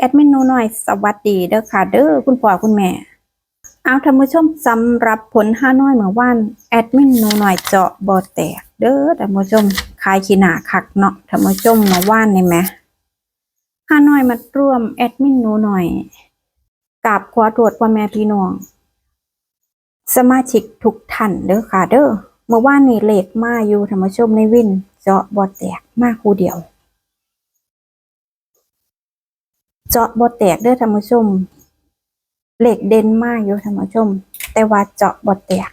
แอดมินนูน่อยสวัสดีเด้อค่ะเด้อคุณพ่อคุณแม่ เอาท่านผู้ชมสำหรับผลห้าน้อยเมื่อวานแอดมินนูน่อยเจาะบ่แตกเด้อท่านผู้ชมคายขีหนาคักเนาะท่านผู้ชมเมื่อวานนี่ไหมห้าน้อยมาร่วมแอดมินนูน่อยกราบขอตรวจพ่อแม่พี่น้อง สมาชิกทุกท่านเด้อค่ะเด้อเมื่อวานนี่เลขมาอยู่ท่านผู้ชมในวินเจาะบ่แตกมาคู่เดียว เจาะบ่แตกเด้อท่านผู้ชมเหล็กเด่นมากอยู่ท่านผู้ชม แต่ว่าเจาะบ่แตก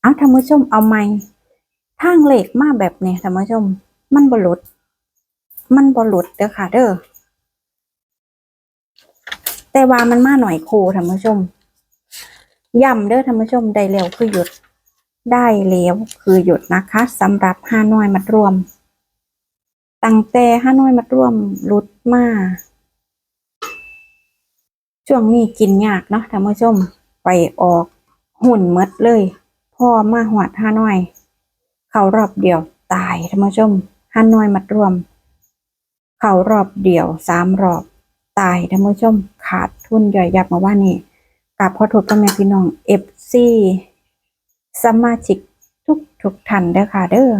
เอาท่านผู้ชมเอาไหมทางเหล็กมาแบบนี้ท่านผู้ชม มันบ่หลุด มันบ่หลุดเด้อค่ะ เด้อแต่ว่ามันมาหน่อยโครูท่านผู้ชมย้ำเด้อท่านผู้ชมได้แล้วคือหยุด ได้แล้วคือหยุดนะคะสำหรับห้าน้อยมัดรวม ตั้งแต่ห้าน้อยมัดรวมหลุดมา ช่วงนี้กินยากเนาะท่านผู้ชมไปออกหุ่นมดเลย พ่อมาหวดห้าน้อย เขารอบเดียวตายท่านผู้ชมห้าน้อยมัดรวม เขารอบเดียวสามรอบ ตายท่านผู้ชม ขาดทุนย่อยยับมาว่านี่กับพ่อทุกพ่อแม่พี่น้องเอฟซีสมาชิกทุกทุกท่านเด้อค่ะเด้อ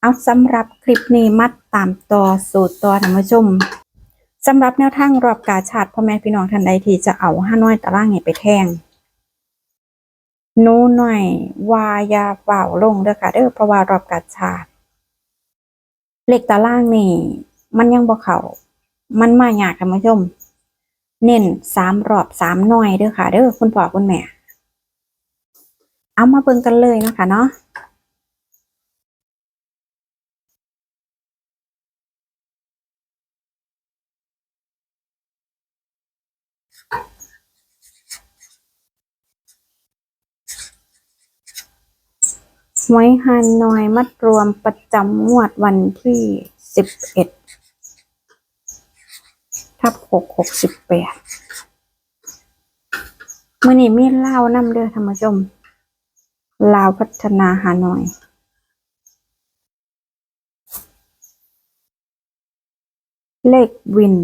เอาสำหรับคลิปนี้มัดตามต่อสูตรตัวท่านผู้ชม สำหรับแนวทางรอบกาชาติพ่อแม่พี่น้องท่านใดที่จะเอาห้าน้อยตารางเนี่ยไปแทงนูหน่อยวายาเป่าลงเด้อค่ะเด้อเพราะว่ารอบกาชาติเลขตารางนี่ มันยังบ่เขามันมายากท่านผู้ชม เน้นสามรอบสามหน่อยเด้อค่ะเด้อคุณพ่อคุณแม่ เอามาเบิ่งกันเลยนะคะเนาะ หวยฮานนอยมัดรวมประจำงวดวันที่สิบเอ็ดทับหกหกสิบแปดมื่อนี้มีเล่าวนำเด้อธรรมชม ลาวพัฒนาฮานอยเลขวิน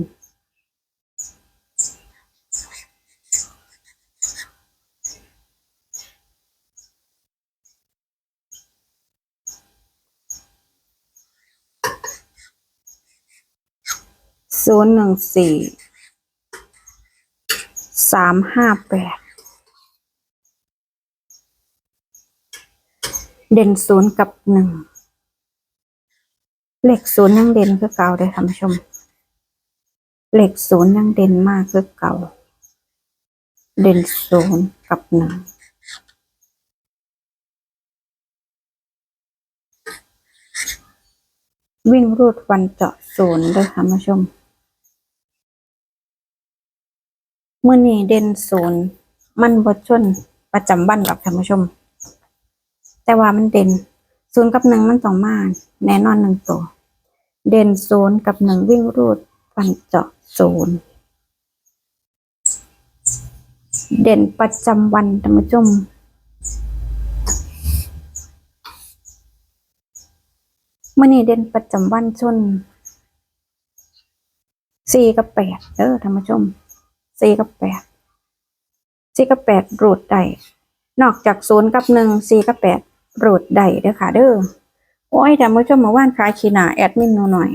ศูนย์หนึ่งสี่สามห้าแปดเด่นศูนย์กับหนึ่งเลขศูนย์ยังเด่นคือเก่าเลยท่านผู้ชมเลขศูนย์ยังเด่นมากคือเก่า เด่นศูนย์กับหนึ่งวิ่งรูดวันเจาะศูนย์เลยท่านผู้ชม มื่อนี้เด่นศูนย์มันบดชนประจำวันหรอกท่านผู้ชม แต่ว่ามันเด่นศูนย์กับหนึ่งมันต้องมาแน่นอนหนึ่งตัว เด่นศูนย์กับหนึ่งวิ่งรูดฟันเจาะศูนย์เด่นประจำวันท่านผู้ชมมื่อนี้เด่นประจำวันชนสี่กับแปดเด้อท่านผู้ชม สี่กับแปดสี่กับแปดรูดได้นอกจากศูนย์กับหนึ่งสี่กับแปดรูดได้เด้อค่ะเด้อโอ้ยแต่เมื่อช่วงมาว่านคลายขีหนาแอดมินหนูหน่อย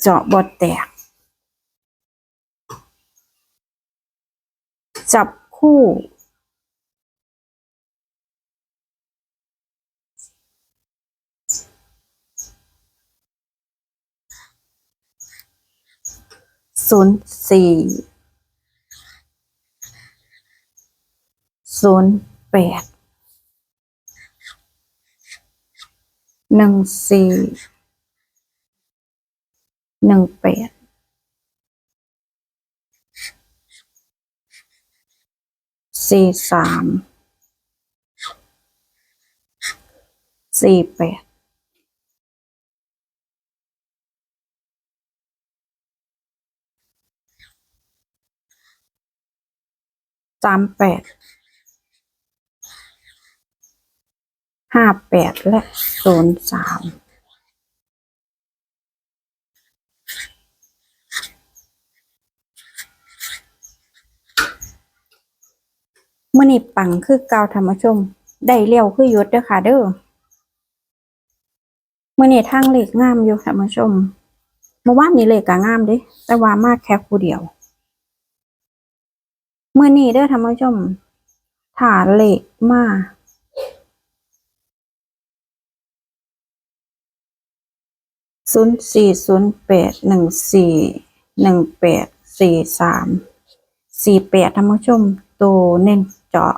เจาะบดแตก จับคู่ ศูนย์สี่ศูนย์แปดหนึ่งสี่หนึ่งแปดสี่สามสี่แปดามแปดห้าแปดและศูนย์สามมื่อนี่ปังคือเกาธรรมชม ได้เลี้ยวคือยุดเด้อค่ะเด้อเมื่อนี่ทางเหล็กงามอยู่ธรรมชมเมื่อวานนี้เหล็กกะงามดิแต่ว่ามากแค่คู่เดียว เมื่อนี้เด้อธรรมชมถาเหลขมาศูนย์สี่ศูนย์แปดหนึ่งสี่หนึ่งแปดสี่สามสี่แปดธรรมชมตัวเน้นเจาะ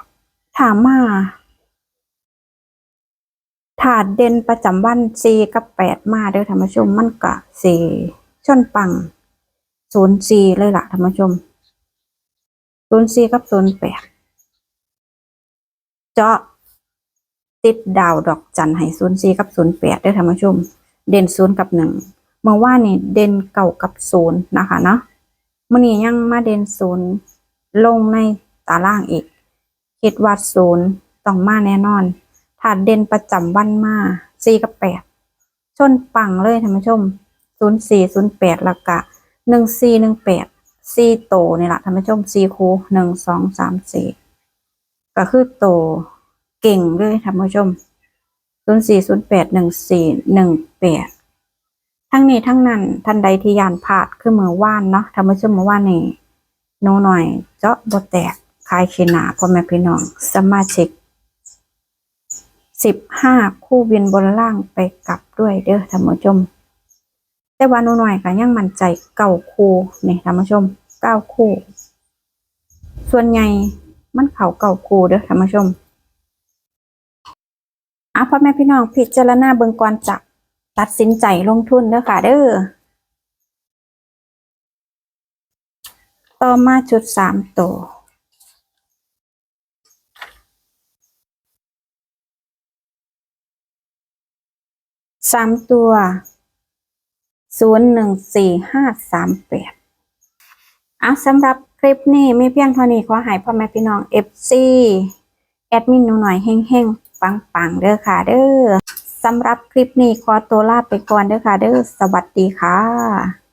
ถามมาถาดเด่นประจำวันสี่กับแปดมาเด้อธรรมชมมันกะสี่ชนปังศูนย์สี่เลยล่ะธรรมชม ศูนย์สี่กับศูนย์แปดเจาะติดดาวดอกจันให้ศูนย์สี่กับศูนย์แปดได้อธรรมชม เด่นศูนย์กับหนึ่งเมื่อว่านี่เด่นเก่ากับศูนย์นะคะเนาะมื่อนี้ยังมาเด่นศูนย์ลงในตารางอีกคิดว่าศูนย์ต้องมาแน่นอน ถ้าเด่นประจำวันมาสี่กับแปดชนปังเลยท่านผู้ชมศูนย์สี่ศูนย์แปดล้วก็หนึ่งสี่หนึ่งแปด สี่โตนี่แหละท่านผู้ชมสี่คูหนึ่งสองสามสี่ก็คือโตเก่งเลยท่านผู้ชมศูนย์สี่ศูนย์แปดหนึ่งสี่หนึ่งแปดทั้งนี้ทั้งนั้นท่านใดที่ยานพลาดคือมือว่านเนาะท่านผู้ชมมือว่านนี่โนหน่อย เจาะบแตกคลายเขนาพ่อแม่พี่น้องสมาชิกสิบห้าคู่เวียนบนล่างไปกลับด้วยเด้อท่านผู้ชมแต่ว่าหนูหน่อยก็ยังมั่นใจเก้าคูนี่ท่านผู้ชม เก้าคู่ ส่วนใหญ่มันเข่าเก้าคู่เด้อท่านผู้ชมอะพ่อแม่พี่น้องพิจารณาเบิงก่อนจะตัดสินใจลงทุนเด้อค่ะเด้อต่อมาจุดสามตัวสามตัวศูนย์หนึ่งสี่ห้าสามแปด อะสำหรับคลิปนี้มีเพียงเท่านี้ขอให้พ่อแม่พี่น้องเอฟซีแอดมินหนูหน่อยเฮงๆปังๆเด้อค่ะเด้อสำหรับคลิปนี้ขอตัวลาไปก่อนเด้อค่ะเด้อสวัสดีค่ะ